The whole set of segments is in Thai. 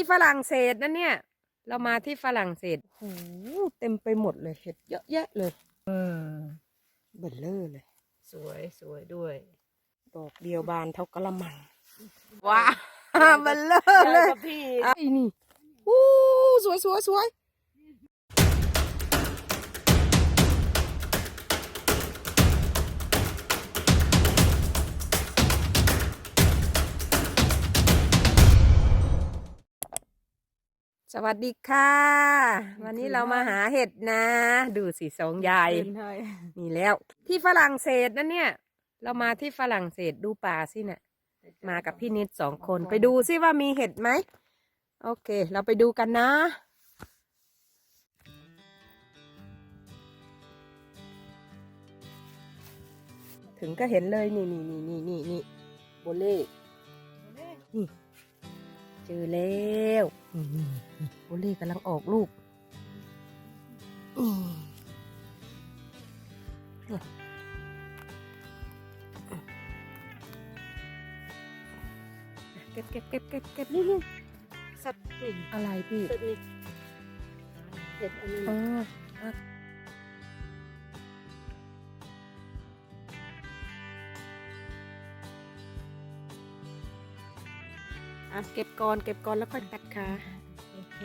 ที่ฝรั่งเศสนั่นเนี่ย เรามาที่ฝรั่งเศสโอ้โหเต็มไปหมดเลยเห็ดเยอะแยะเลยเออเบลเลอร์เลย สวยสวยด้วยดอกเดียวบานเท่ากระมังว้าเบลเลอร์เลยกับพี่ไอ้นี่อู้สวยสวยสวย วัสดีค่ะ วันนี้เรามาหาเห็ดนะ ดูสิสองยายมีแล้ว ที่ฝรั่งเศสนั่นเนี่ย เรามาที่ฝรั่งเศสดูป่าสิเนี่ยมากับพี่นิดสองคนไปดูซิว่ามีเห็ดไหม โอเค เราไปดูกันนะถึงก็เห็นเลยนี่นี่นี่นี่นี่นี่โบเล่นี่ เจอแล้วนี่นี่นี่โบเล่กำลังออกลูกเก็บเก็บเก็บเก็บเก็บนี่นี่สัตว์นี่อะไรพี่สัตว์นี่เห็ดอันนี้ อ๋ออะอะเก็บก่อนเก็บก่อนแล้วค่อยตัดขาโอเค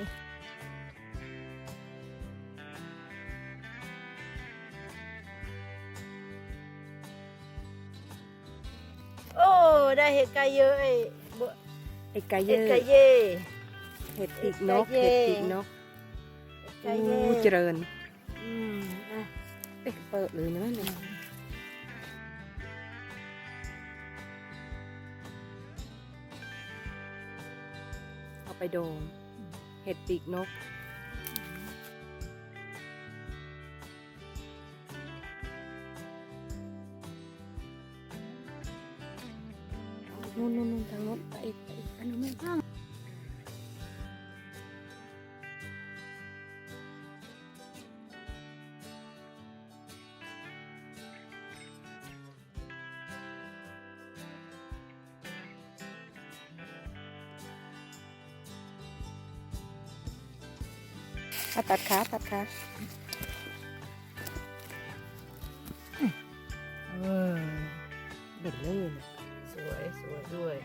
โอ้ได้เห็ดไก่เยอะไอ้บ่ไอ้ไก่เห็เย่ดไก่เย่เห็ดปีกนกไก่เย่เห็ดปีกนกไก่เย่อู้เจริญอืมอะเอ๊ะเปิดเลยนะเนี่ย ไปโดง เห็ดปีกนกนู่นนู่นนู่นทางนู้นไปอีกไปอีกอันนู้นไม่ห้าง อะตัดขาตัดขาเออเบ็ดเลยสวยสวยด้วย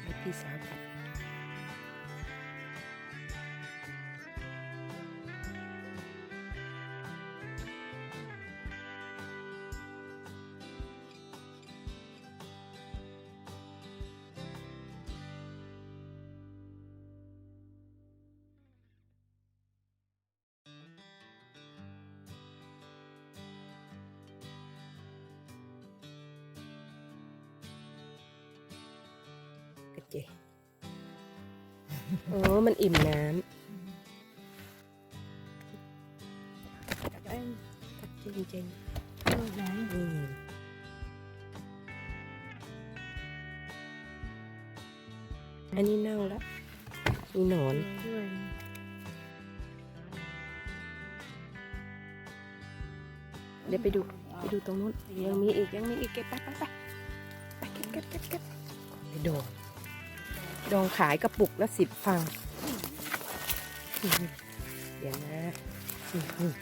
ให้พี่สาวตัด กระเจโอ้มันอิ่มน้ำตัดจริงๆอืมอันนี้เน่าแล้ว มีหนอนด้วยเดี๋ยวไปดู ไปดูตรงนู้น ยังมีอีก ยังมีอีก เก็บไปไปไปไปเก็บเก็บเก็บเก็บไปดอง ดองขายกระปุกละสิบฟังอืมเดี๋ยวนะอืม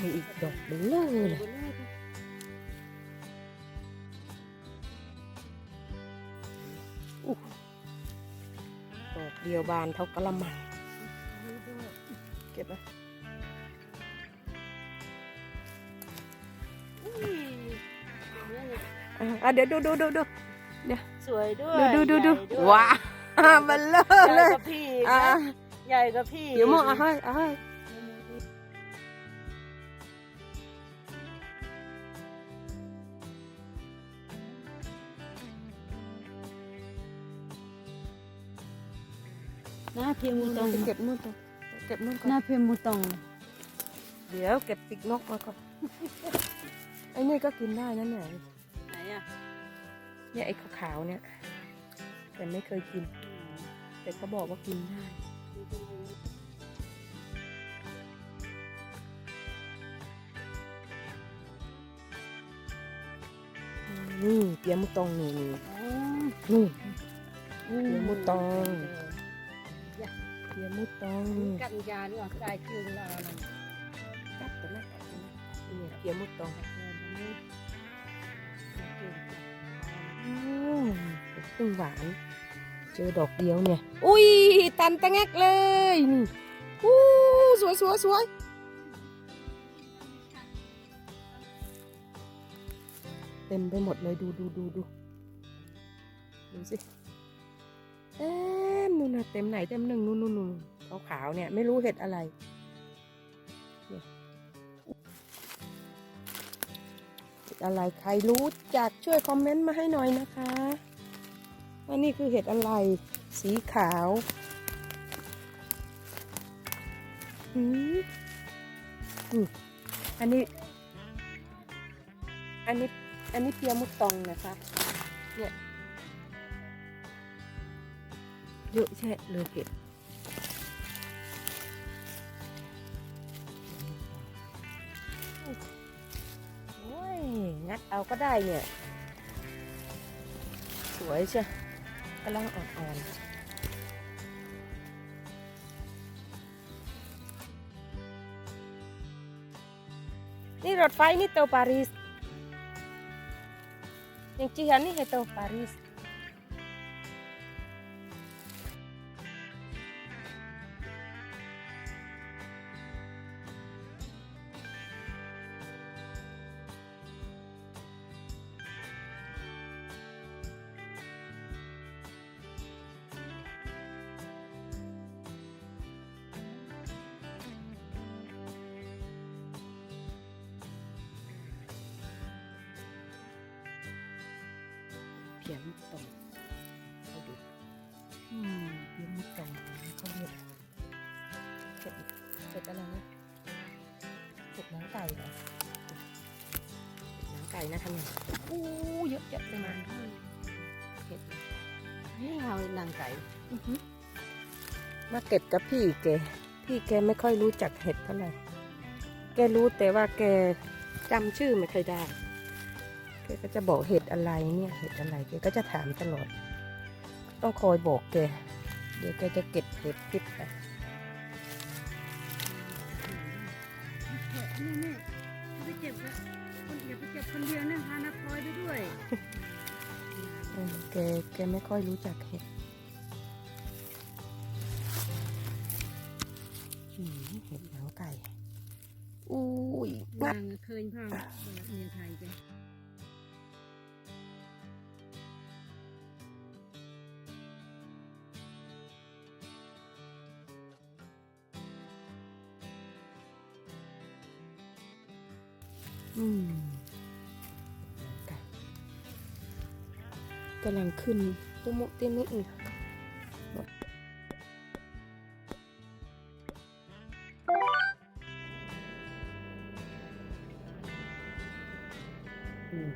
มีอีกดอกเบลเลอร์เลยอู้ดอกเดียวบานเท่ากระมัง เก็บไปอุ้ยอะอะเดี๋ยวดูดูดูดูสวยด้วยดูดูดูดูใหญ่ด้วย ว้าเบลเลอร์ใหเลญ่ยกับพี่อะนะใหญ่กับพี่เดี๋ยวมองอะให้อะให้หน้าเพียงมูตองเก็บนู่นตรงเก็บนู่นก่อหน้านเพียงมูตองเดี๋ยวเก็บปีกนกมาก่อนไอ้นี่ก็กินได้นะเนี่ยไหนอะเนี่ยไอ้ขาวๆเนี่ย แต่ไม่เคยกิน แต่เขาบอกว่ากินได้นี่เปียมุตองนี่นี่นี่เปียมุตองเปียมุตองกันยานี่ออกได้คืนละกัดตัวนะกัดตันะนี่เปียมุตองอืมตึงหวาน เจอดอกเดียวเนี่ย อุ้ยตันตะแงกเลยนี่อู้สวยสวยสวยเต็มไปหมดเลยดูดูดูดูดูสิเต็มนู่นนะเต็มไหนเต็มหนึ่งนู่นนู่นนู่นขาวขาวๆเนี่ยไม่รู้เห็ดอะไรเนี่ยเห็ดอะไรใครรู้จักช่วยคอมเมนต์มาให้หน่อยนะคะ ว่านี่คือเห็ดอะไร สีขาวอืมอันนี้ อันนี้ อันนี้เปียมุตตองนะคะเนี่ยเยอะแยะเลยเห็ดโอ้ย งัดเอาก็ได้เนี่ย สวยเชี ยวกำลังอ่อนๆนี่รถ ไฟนี่เตาปารีส Yang Cihan nih itu Paris. Biar mutong. Aduh. Hmm, biar mutong. เขาเรียกเห็ดเห็ดอะไรนะเห็ดหนังไก่เหรอเห็ดหนังไก่นะคะเนี่ยอู้เยอะแยะเลยมันเห็ดนี่เอานางไก่อื้อหือมาเก็บกับพี่แกพี่แกไม่ค่อยรู้จักเห็ดเท่าไหร่แกรู้แต่ว่าแกจำชื่อไม่เคอยได้แกก็จะบอกเห็ดอะไรเนี่ยเห็ดอะไรแกก็จะถามตลอด ต้องคอยบอกแกเดี๋ยวแกจะเก็บเห็ดพิษไปนี่แม่ไปเก็บคนอย่าไปเก็บคนเดียวนะพานักพลอยไปด้วยเออแกแกไม่ค่อยรู้จักเห็ดอืมเห็ดหนังไก่ อุ้ยงัดนางเคยพ่อเมียไทยจ้ะ อืมกำลังขึ้นตุมุติมิอีกอืม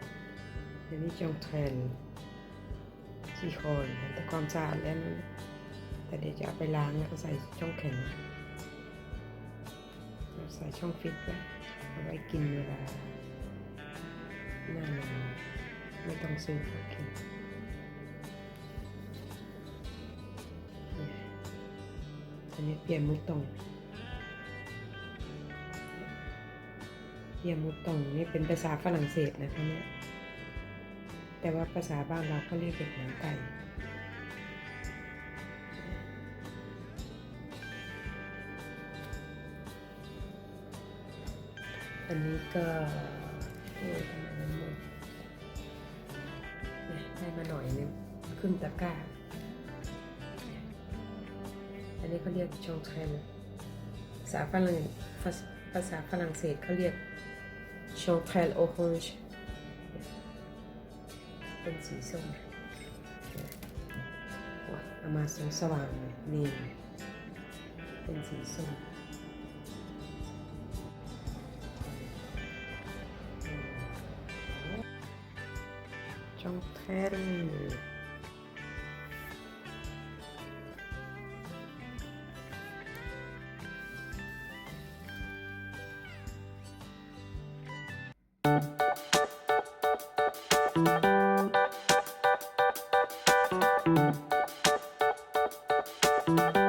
เดี๋ยวนี้จงเทรนสี่คนแต่ความสะอาดแล้วนแต่เดี๋ยวจะเอาไปล้างแล้วก็ใส่ช่องแข็ง ใส่ช่องฟิตไว้ เอาไว้กินเวลาหน้าหนาวไม่ต้องซื้อมากินเนี่ยอันนี้เปลี่ยนมุกตรงเปลี่ยนมุกตรงนี่เป็นภาษาฝรั่งเศสนะคะเนี่ยแต่ว่าภาษาบ้านเราเขาเรียกเห็ดหนังไก่ อันนี้ก็เอ๊ะทำไมมันหมดเนี่ยได้มาหน่อยนึงขึ้นตะกร้า อันนี้เขาเรียกชองเทนภาษาฝรั่งภาษาฝรั่งเศสเขาเรียกชองเทรนโอโรนจ์เป็นสีส้มว้าเอามาสงสว่างนี่เป็นสีส้ม que quero. thank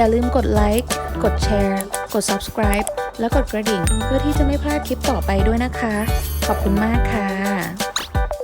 อย่าลืมกดไลค์กดแชร์ กด subscribe และกดกระดิ่ง เพื่อที่จะไม่พลาดคลิปต่อไปด้วยนะคะ ขอบคุณมากค่ะ